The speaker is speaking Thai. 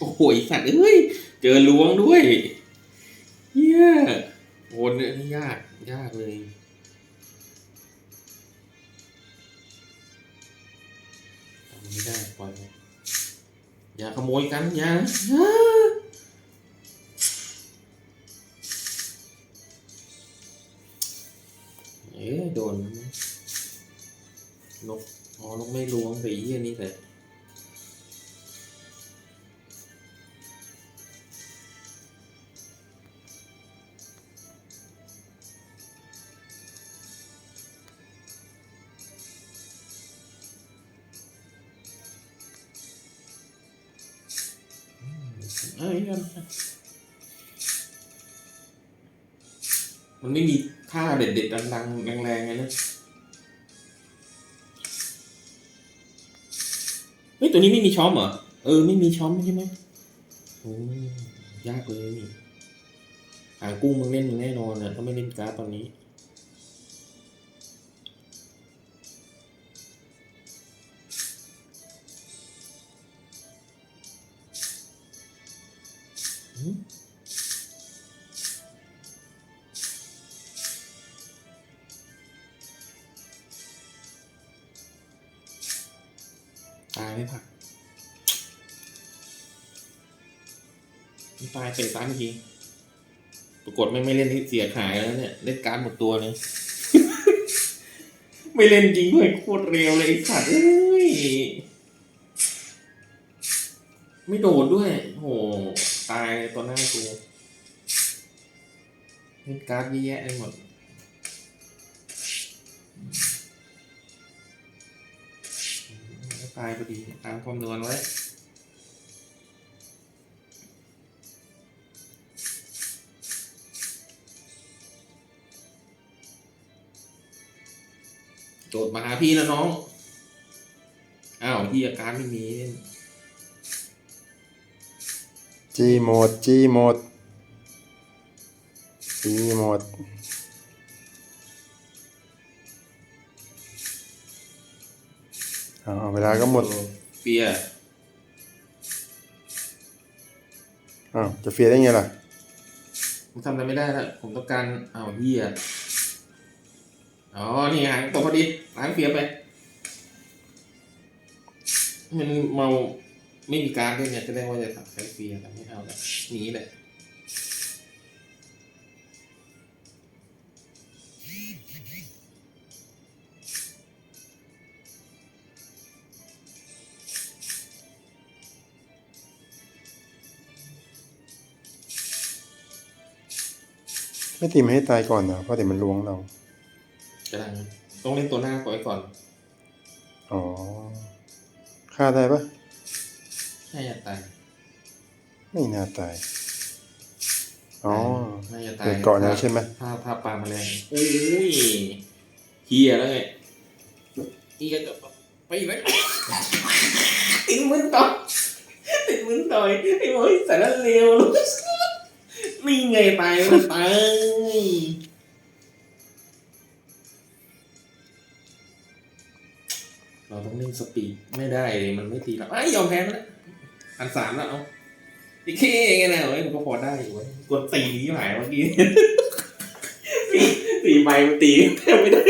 โอ้โหสัตว์เอ้ย เจอล้วงด้วยเฮียโอนเนี่ยนี่ยาก ยากเลยทำไม่ได้ปล่อยไปอย่าขโมยกัน อย่าเอ๊ะโดนนกอ๋อนกไม่ล้วงแต่อีเหี้ยนี่แหละ เอ้ยมันไม่มีท่าเด็ดๆดังๆแรงๆไงนะเฮ้ยตัวนี้ไม่มีช้อมเหรอ เออไม่มีช้อมใช่ไหมโอ้ยากเลยนี่างกุ้งมึงเล่นมึงแน่นอนอะถ้าไม่เล่นการ์ดตอนนี้ ตายไม่ผักม่ตายเป็นตายเมื่อกี้ปรากฏไม่ไม่เล่นที่เสียหายแล้วเนี่ยเล่นการหมดตัวเลยไม่เล่นจริงด้วยโคตรเร็วเลยไอ้สัตว์เอ้ยไม่โดดด้วยโหตายตอนหน้ากูเล่นการ์ดเยอะแยะไปหมด ตายพอดีตามคำนวณไว้โจทย์มาหาพี่แล้วน้อง อ้าวพี่อาการไม่มี จีหมด จีหมดจีหมด เอาเวลาก็หมดเฟียร์อ้าวจะเฟียร์ได้ไงล่ะ ผมทำอะไรไม่ได้แล้วผมต้องการอ้าวเฮียอ๋อ นี่หางตกพอดีล้างเฟียร์ไป มันเมาไม่มีการด้วยเนี่ยจะได้ว่าจะตัดใช้เฟียร์แต่ไม่เอาแล้วหนีเลย ไม่ตีมันให้ตายก่อนนะเพราะเดี๋ยวมันล้วงเรากำลังต้องเล่นตัวหน้าก่อนไว้ก่อน อ๋อฆ่าได้ปะน่าจะตาย ไม่น่าตาย อ๋อน่าจะตายเกิดเกาะแล้วใช่ไหมถ้าถ้าปลาแมลงโอ้ยเฮียแล้วไงเฮียจะไปไหมติงมึงต่อยติงมึงต่อยไอ้โมยสารเลวนี่ไงตายมันตาย เราต้องเล่นสปีดไม่ได้มันไม่ตีเราไอ้ยอมแพ้แล้วอันสามแล้วเอาอีกแค่ไงนะเอ้ยมันก็พอได้อยู่เว้ยกดตีที่หายเมื่อกี้สี่สี่ใบมันตีแทบไม่ได้